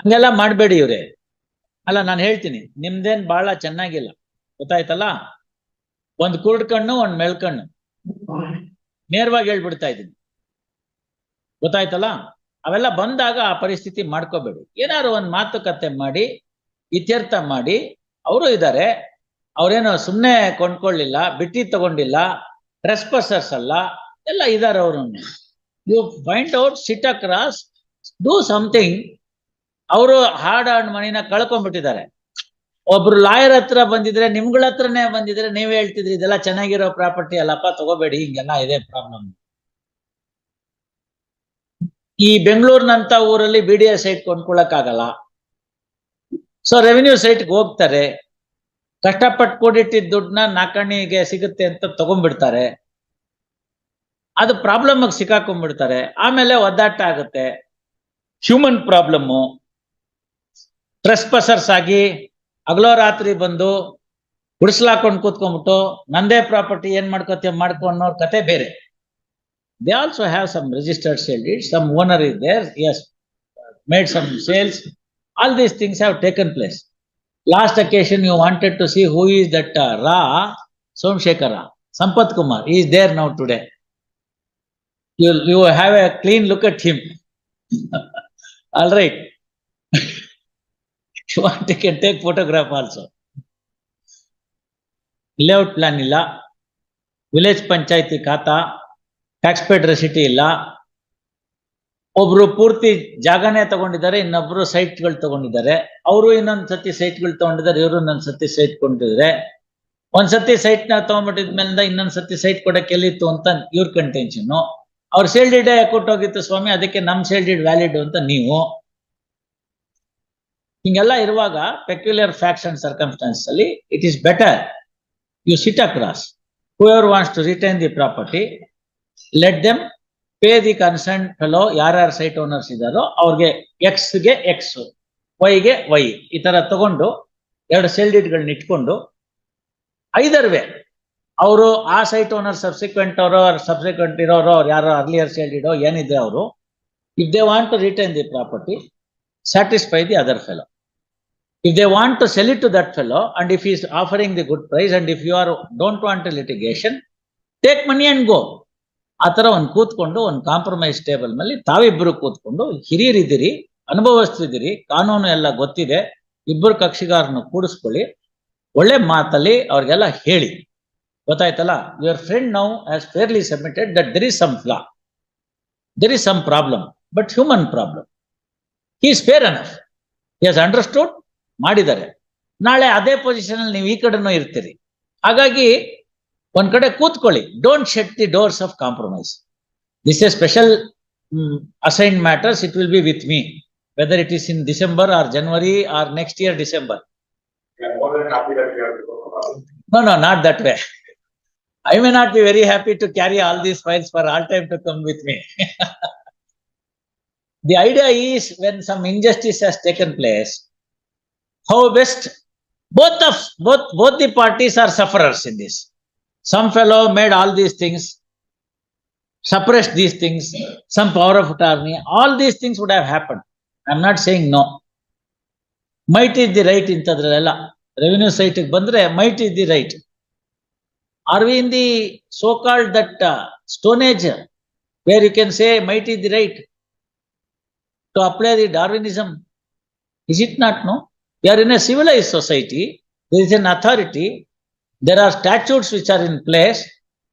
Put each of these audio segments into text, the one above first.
ಹಂಗೆಲ್ಲ ಮಾಡ್ಬೇಡಿ ಇವ್ರೆ. ಅಲ್ಲ, ನಾನು ಹೇಳ್ತೀನಿ, ನಿಮ್ದೇನ್ ಬಹಳ ಚೆನ್ನಾಗಿಲ್ಲ, ಗೊತ್ತಾಯ್ತಲ್ಲ? ಒಂದ್ ಕುರುಡ್ ಕಣ್ಣು, ಒಂದ್ ಮೆಳ್ಕಣ್ಣು ನೇರವಾಗಿ ಹೇಳ್ಬಿಡ್ತಾ ಇದ್ದೀನಿ. ಗೊತ್ತಾಯ್ತಲ್ಲ? ಅವೆಲ್ಲ ಬಂದಾಗ ಆ ಪರಿಸ್ಥಿತಿ ಮಾಡ್ಕೋಬೇಡಿ. ಏನಾದ್ರು ಒಂದ್ ಮಾತುಕತೆ ಮಾಡಿ, ಇತ್ಯರ್ಥ ಮಾಡಿ, ಅವರು ಇದ್ದಾರೆ ಅವ್ರೇನೋ ಸುಮ್ಮನೆ ಕೊಂಡ್ಕೊಳ್ಳಿಲ್ಲ, ಬಿಟ್ಟಿ ತಗೊಂಡಿಲ್ಲ ರೆಸ್ಪಾನ್ಸರ್ಸ್ ಅಲ್ಲ, ಎಲ್ಲ ಇದಾರೆ ಅವರು you find out sit across do something ಅವರು ಹಾರ್ಡ್ ಅಂಡ್ ಮನಿನ ಕಳ್ಕೊಂಡ್ಬಿಟ್ಟಿದ್ದಾರೆ. ಒಬ್ರು ಲಾಯರ್ ಹತ್ರ ಬಂದಿದ್ರೆ, ನಿಮ್ಗಳ ಹತ್ರನೇ ಬಂದಿದ್ರೆ ನೀವ್ ಹೇಳ್ತಿದ್ರಿ, ಇದೆಲ್ಲ ಚೆನ್ನಾಗಿರೋ ಪ್ರಾಪರ್ಟಿ ಅಲ್ಲಪ್ಪ, ತಗೋಬೇಡಿ, ಹಿಂಗೆಲ್ಲ ಇದೆ ಪ್ರಾಬ್ಲಮ್ ಈ ಬೆಂಗಳೂರಿನಂತ ಊರಲ್ಲಿ ಬಿ ಡಿ ಎಸ್ ಸೈಟ್ ಕೊಂಡ್ಕೊಳಕ್ ಸೊ ರೆವಿನ್ಯೂ ಸೈಟ್ಗೆ ಹೋಗ್ತಾರೆ. ಕಷ್ಟಪಟ್ಟು ಕೂಡಿಟ್ಟಿದ್ದ ದುಡ್ಡನ್ನ ನಾಲ್ಕಣಿಗೆ ಸಿಗುತ್ತೆ ಅಂತ ತಗೊಂಡ್ಬಿಡ್ತಾರೆ. ಅದು ಪ್ರಾಬ್ಲಮ್ ಸಿಕ್ಕಾಕೊಂಡ್ಬಿಡ್ತಾರೆ. ಆಮೇಲೆ ಒದ್ದಾಟ ಆಗುತ್ತೆ. ಹ್ಯೂಮನ್ ಪ್ರಾಬ್ಲಮ್ಮು ಟ್ರೆಸ್ಪಸರ್ಸ್ ಆಗಿ ಹಗಲೋ ರಾತ್ರಿ ಬಂದು ಗುಡಿಸ್ಲಾಕೊಂಡು ಕೂತ್ಕೊಂಡ್ಬಿಟ್ಟು, ನಂದೇ ಪ್ರಾಪರ್ಟಿ ಏನ್ ಮಾಡ್ಕೋತೀವಿ ಮಾಡ್ಕೊ ಅನ್ನೋರ್ ಕತೆ ಬೇರೆ. They also have some registered sale deed some owner is there as made some sales all these things have taken place last occasion you wanted to see who is that Ra Somashekhara Sampath Kumar is there now today you you have a clean look at him all right want you take photograph also? Layout plan ಇಲ್ಲ village ಪಂಚಾಯತಿ khata tax paid ಇಲ್ಲ ಒಬ್ರು ಪೂರ್ತಿ ಜಾಗನೇ ತಗೊಂಡಿದ್ದಾರೆ, ಇನ್ನೊಬ್ರು ಸೈಟ್ಗಳು ತಗೊಂಡಿದ್ದಾರೆ. ಅವರು ಇನ್ನೊಂದ್ ಸತಿ ಸೈಟ್ಗಳು ತಗೊಂಡಿದ್ದಾರೆ, ಇವರು ಇನ್ನೊಂದ್ ಸತಿ ಸೈಟ್ ಕೊಂಡಿದ್ದಾರೆ. ಒಂದ್ಸತಿ ಸೈಟ್ನ ತಗೊಂಡ್ಬಿಟ್ಟಿದ್ಮೇಲಿಂದ ಇನ್ನೊಂದ್ ಸತಿ ಸೈಟ್ ಕೊಡಕ್ಕೆ ಎಲ್ಲಿತ್ತು ಅಂತ ಇವ್ರ ಕಂಟೆನ್ಷನ್ ಅವ್ರ ಸೇಲ್ ಡೀಡ್ ಕೊಟ್ಟೋಗಿತ್ತು ಸ್ವಾಮಿ? ಅದಕ್ಕೆ ನಮ್ ಸೇಲ್ ಡೀಡ್ ವ್ಯಾಲಿಡ್ ಅಂತ ನೀವು. ಹಿಂಗೆಲ್ಲ ಇರುವಾಗ ಪೆಕ್ಯುಲರ್ ಫ್ಯಾಕ್ಟ್ಸ್ ಅಂಡ್ ಸರ್ಕಮ್ಸ್ಟಾನ್ಸ್ ಅಲ್ಲಿ it is better you sit across whoever wants to retain the property let them pay the concern fellow ಯಾರ್ಯಾರು ಸೈಟ್ ಓನರ್ಸ್ ಇದ್ದಾರೋ ಅವ್ರಿಗೆ ಎಕ್ಸ್ಗೆ ಎಕ್ಸ್ ವೈಗೆ ವೈ ಈ ತರ ತಗೊಂಡು ಎರಡು ಸೆಲ್ ಡೀಟ್ಗಳನ್ನ ಇಟ್ಕೊಂಡು ಐದರ್ ವೇ ಅವರು ಆ ಸೈಟ್ ಓನರ್ ಸಬ್ಸಿಕ್ವೆಂಟ್ ಅವರು ಸಬ್ಸಿಕ್ವೆಂಟ್ ಇರೋರು ಅವ್ರು ಯಾರೋ ಅರ್ಲಿಯರ್ ಸೇಲ್ ಇಡೋ ಏನಿದೆ ಅವರು if they want to return the property satisfy the other fellow if they want to sell it to that fellow and if is offering the good price and if you are don't want litigation take money and go. ಆ ಥರ ಒಂದ್ ಕೂತ್ಕೊಂಡು, ಒಂದು compromise table ಮೇಲೆ ತಾವಿಬ್ಬರು ಕೂತ್ಕೊಂಡು, ಹಿರಿಯರಿದ್ದೀರಿ ಅನುಭವಿಸ್ತಿದ್ದೀರಿ ಕಾನೂನು ಎಲ್ಲ ಗೊತ್ತಿದೆ ಇಬ್ಬರು ಕಕ್ಷಿಗಾರನ್ನು ಕೂಡಿಸ್ಕೊಳ್ಳಿ, ಒಳ್ಳೆ ಮಾತಲ್ಲಿ ಅವ್ರಿಗೆಲ್ಲ ಹೇಳಿ ಗೊತ್ತಾಯ್ತಲ್ಲ? Your friend now has fairly submitted that there is some flaw there is some problem but human problem is fair enough as understood ಮಾಡಿದ್ದಾರೆ. ನಾಳೆ ಅದೇ ಪೊಸಿಷನ್ ಅಲ್ಲಿ ನೀವು ಈ ಕಡೆನೂ ಇರ್ತೀರಿ. ಹಾಗಾಗಿ ಒಂದ್ ಕಡೆ ಕೂತ್ಕೊಳ್ಳಿ. Don't shut the doors of compromise this a special assign matters it will be with me whether it is in December or January or next year December no no not that we I may not be very happy to carry all these files for all time to come with me. The idea is when some injustice has taken place, how best both of both both the parties are sufferers in this. Some fellow made all these things, suppressed these things, some power of attorney, all these things would have happened. I'm not saying no. Might is the right ಇಂಥದ್ರಲ್ಲೆಲ್ಲ revenue site ಬಂದ್ರೆ mite is the right Are we in the so-called that uh, Stone Age, where you can say might is the right to apply the Darwinism? Is it not? No. We are in a civilized society. There is an authority. There are statutes which are in place.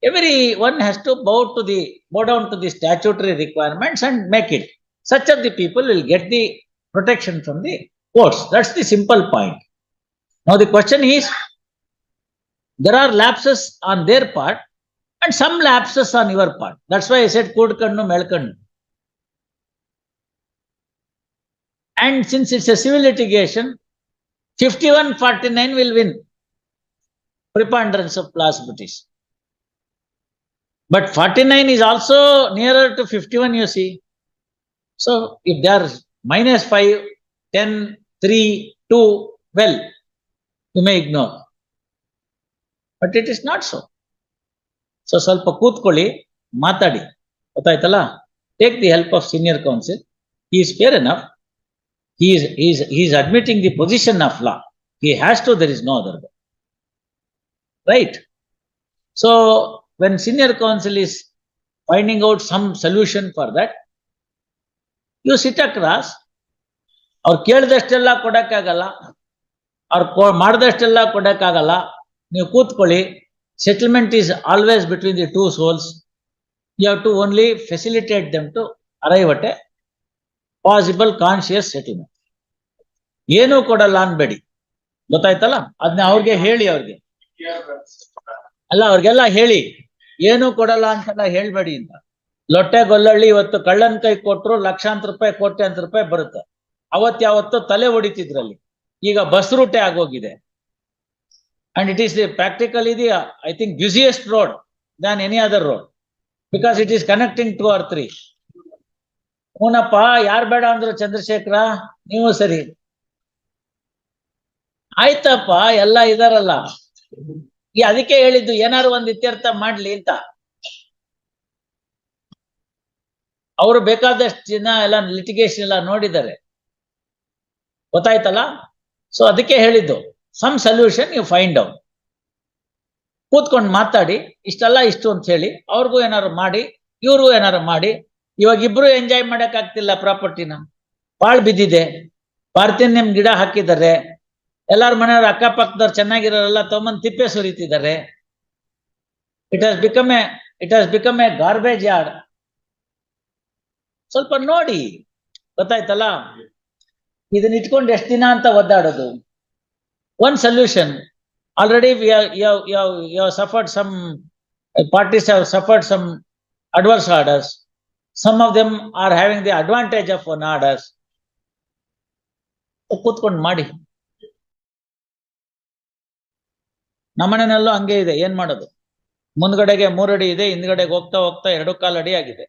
Every one has to bow to the bow down to the statutory requirements and make it. Such of the people will get the protection from the courts. That's the simple point. Now the question is, there are lapses on their part and some lapses on your part. That's why I said Kodkannu Melkannu. And since it's a civil litigation, 5149 will win preponderance of plausibilities. But 49 is also nearer to 51, you see. So if they are minus 5, 10, 3, 2, well, you may ignore. But it is not so. So ಸ್ವಲ್ಪ ಕೂತ್ಕೊಳ್ಳಿ ಮಾತಾಡಿ ಗೊತ್ತಾಯ್ತಲ್ಲ take the help of senior council is fair enough he is, he is, he is admitting the position of law. He has to, there is no other way. Right? So when senior counsel is finding out some solution for that, you sit across, ಅವ್ರು ಕೇಳಿದಷ್ಟೆಲ್ಲ ಕೊಡಕ್ಕಾಗಲ್ಲ ಅವ್ರು ಕೊ- ಮಾಡ್ದಷ್ಟೆಲ್ಲ ಕೊಡಕ್ಕಾಗಲ್ಲ ನೀವು ಕೂತ್ಕೊಳ್ಳಿ. Settlement is always between the two souls you have to only facilitate them to arrive at a possible conscious settlement ಏನೂ ಕೊಡಲ್ಲ ಅನ್ಬೇಡಿ. ಗೊತ್ತಾಯ್ತಲ್ಲ? ಅದನ್ನ ಅವ್ರಿಗೆ ಹೇಳಿ ಅವ್ರಿಗೆ. ಅಲ್ಲ, ಅವ್ರಿಗೆಲ್ಲ ಹೇಳಿ. ಏನೂ ಕೊಡಲ್ಲ ಅಂತೆಲ್ಲ ಹೇಳ್ಬೇಡಿ ಅಂತ. ಲೊಟ್ಟೆ ಗೊಲ್ಲಳ್ಳಿ ಇವತ್ತು ಕಳ್ಳನ್ ಕೈ ಕೊಟ್ಟರು ಲಕ್ಷಾಂತರ ರೂಪಾಯಿ, ಕೋಟ್ಯಾಂತರ ರೂಪಾಯಿ ಬರುತ್ತೆ. ಅವತ್ತು ಯಾವತ್ತು ತಲೆ ಹೊಡಿತಿದ್ರಲ್ಲಿ ಈಗ ಬಸ್ ರೂಟೆ ಆಗೋಗಿದೆ. And it is the practically the i think, busiest road than any other road, because it is connecting two or three. ಹೂನಪ್ಪ, ಯಾರು ಬೇಡ ಅಂದ್ರು ಚಂದ್ರಶೇಖರ? ನೀವು ಸರಿ. ಆಯ್ತಪ್ಪ, ಎಲ್ಲ ಇದಾರಲ್ಲ. ಈ ಅದಕ್ಕೆ ಹೇಳಿದ್ದು ಏನಾರು ಒಂದ್ ಇತ್ಯರ್ಥ ಮಾಡ್ಲಿ ಅಂತ. ಅವರು ಬೇಕಾದಷ್ಟು ಜನ ಎಲ್ಲ ಲಿಟಿಗೇಷನ್ ಎಲ್ಲ ನೋಡಿದ್ದಾರೆ. ಗೊತ್ತಾಯ್ತಲ್ಲ? ಸೊ ಅದಕ್ಕೆ ಹೇಳಿದ್ದು. Some solution you find out ಕೂತ್ಕೊಂಡು ಮಾತಾಡಿ, ಇಷ್ಟಲ್ಲ ಇಷ್ಟು ಅಂತ ಹೇಳಿ, ಅವ್ರಿಗೂ ಏನಾರು ಮಾಡಿ ಇವ್ರು ಏನಾರು ಮಾಡಿ, ಇವಾಗ ಇಬ್ರು ಎಂಜಾಯ್ ಮಾಡಕ್ ಆಗ್ತಿಲ್ಲ ಪ್ರಾಪರ್ಟಿನ ಪಾಳ್ ಬಿದ್ದಿದೆ. ಪಾರ್ಥಿನಿಯಂ ಗಿಡ ಹಾಕಿದ್ದಾರೆ. ಎಲ್ಲಾರ ಮನೆಯವ್ರ ಅಕ್ಕಪಕ್ಕದವ್ರು ಚೆನ್ನಾಗಿರೋರೆಲ್ಲ ತಮ್ಮನ್ ತಿಪ್ಪೆ ಸುರಿತಿದ್ದಾರೆ. It has become a it has become a garbage yard ಸ್ವಲ್ಪ ನೋಡಿ, ಗೊತ್ತಾಯ್ತಲ್ಲ? ಇದನ್ನ ಇಟ್ಕೊಂಡು ಎಷ್ಟು ದಿನ ಅಂತ ಒದ್ದಾಡೋದು? One solution have suffered suffered uh, parties have suffered some adverse orders. Some of them are having the advantage of one orders. ಕೂತ್ಕೊಂಡು ಮಾಡಿ. ನಮ್ಮನೆಯಲ್ಲೂ ಹಂಗೆ ಇದೆ. ಏನ್ ಮಾಡೋದು? ಮುಂದ್ಗಡೆಗೆ ಮೂರಡಿ ಇದೆ ಹಿಂದ್ಗಡೆಗೆ ಹೋಗ್ತಾ ಹೋಗ್ತಾ ಎರಡು ಕಾಲು ಅಡಿ ಆಗಿದೆ.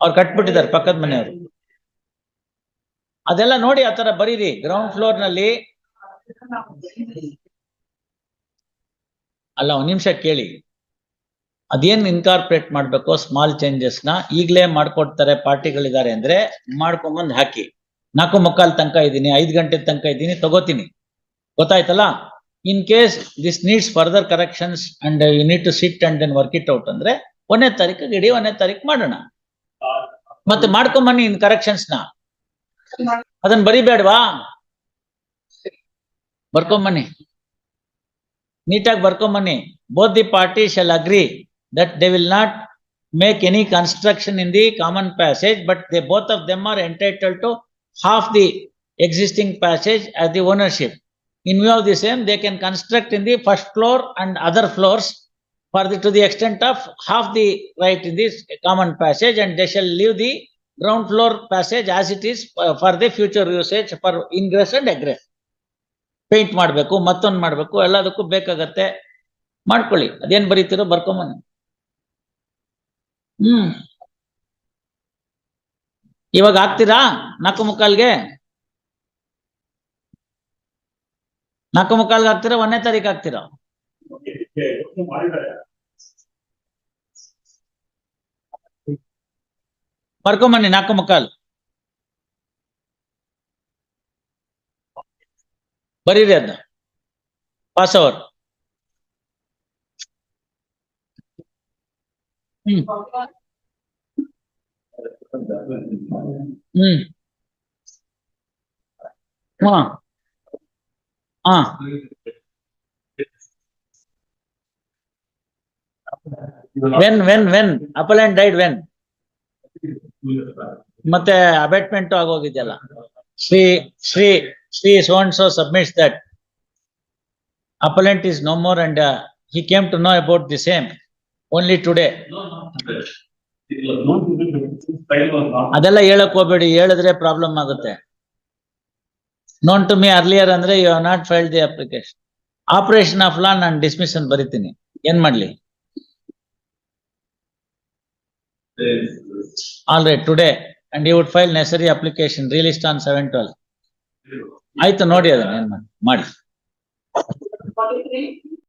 ಅವ್ರು ಕಟ್ಬಿಟ್ಟಿದ್ದಾರೆ ಪಕ್ಕದ ಮನೆಯವರು. ಅದೆಲ್ಲ ನೋಡಿ ಆತರ ಬರೀರಿ. ಗ್ರೌಂಡ್ ಫ್ಲೋರ್ನಲ್ಲಿ ಅಲ್ಲ, ಒಂದ್ ನಿಮಿಷ ಕೇಳಿ. ಅದೇನ್ ಇನ್ಕಾರ್ಪೊರೇಟ್ ಮಾಡ್ಬೇಕು ಸ್ಮಾಲ್ ಚೇಂಜಸ್ನ ಈಗ್ಲೇ ಮಾಡ್ಕೊಡ್ತಾರೆ ಪಾರ್ಟಿಗಳಿದ್ದಾರೆ ಅಂದ್ರೆ ಮಾಡ್ಕೊಂಬಂದ್ ಹಾಕಿ. ನಾಲ್ಕು ಮುಕ್ಕಾಲ್ ತನಕ ಇದ್ದೀನಿ, ಐದ್ ಗಂಟೆ ತನಕ ಇದ್ದೀನಿ, ತಗೋತೀನಿ. ಗೊತ್ತಾಯ್ತಲ್ಲ? In case this needs further corrections and you need to sit and then work it out ಅಂದ್ರೆ ಒಂದನೇ ತಾರೀಕಿಗೆ ಇಡೀ ಒಂದನೇ ತಾರೀಕು ಮಾಡೋಣ. ಮತ್ತೆ ಮಾಡ್ಕೊಂಬನ್ನಿ ಇನ್ ಕರೆಕ್ಷನ್ಸ್ನ. ಅದನ್ನ ಬರಿಬೇಡ್ವಾ? ಬರ್ಕೊಂಬನ್ನಿ ನೀಟಾಗಿ ಬರ್ಕೊಂಬನ್ನಿ both the party shall agree that they will not make any construction in the common passage but they both of them are entitle to half the existing passage as the ownership. In view of the same, they can construct in the first floor and other floors for the, to the extent of half the right in this common passage and they shall leave the ground floor passage as it is uh, for the future usage for ingress and egress. Paint ಮಾಡ್ಬೇಕು, ಮತ್ತೊಂದು ಮಾಡ್ಬೇಕು, ಎಲ್ಲದಕ್ಕೂ ಬೇಕಾಗತ್ತೆ. ಮಾಡ್ಕೊಳ್ಳಿ. ಅದೇನ್ ಬರೀತಿರೋ ಬರ್ಕೊಂಬನ್ನಿ. ಹ್ಮ್. ಇವಾಗ ಆಗ್ತೀರಾ ನಾಲ್ಕು ಮುಕ್ಕಾಲ್ಗೆ? ನಾಲ್ಕು ಮುಕ್ಕಾಲ್ಗೆ ಹಾಕ್ತೀರಾ? ಒಂದನೇ ತಾರೀಕು ಆಗ್ತೀರಾ ಬರ್ಕೊಂಬನ್ನಿ, ನಾಲ್ಕು ಮುಕ್ಕಾಲ್. ಬರೀರಿ ಅದ್ನ ಪಾಸ್ ಅವರ್ ಹ್ಮ್ ಹ್ಮ್ ಹಾ ಹಾ when when when appellant died when ಮತ್ತೆ ಅಬೇಟ್ಮೆಂಟ್ ಆಗೋಗಿದೆಯಲ್ಲ. ಶ್ರೀ ಶ್ರೀ ಶ್ರೀ ಸೋನ್ so submits that appellant is no more and he came to know about the same only today ಅದೆಲ್ಲ ಹೇಳಕ್ ಹೋಗ್ಬೇಡಿ ಹೇಳಿದ್ರೆ ಪ್ರಾಬ್ಲಮ್ ಆಗುತ್ತೆ. ನೋನ್ ಟು ಮಿ ಅರ್ಲಿಯರ್ ಅಂದ್ರೆ you have not file the application operation of law ನಾನು dismiss ಅಂತ ಬರಿತೀನಿ. ಏನ್ ಮಾಡ್ಲಿ? All right today and you would file necessary application released on seven twelve ಆಯ್ತು ನೋಡಿ ಅದನ್ನ ಏನ್ ಮಾಡಿ.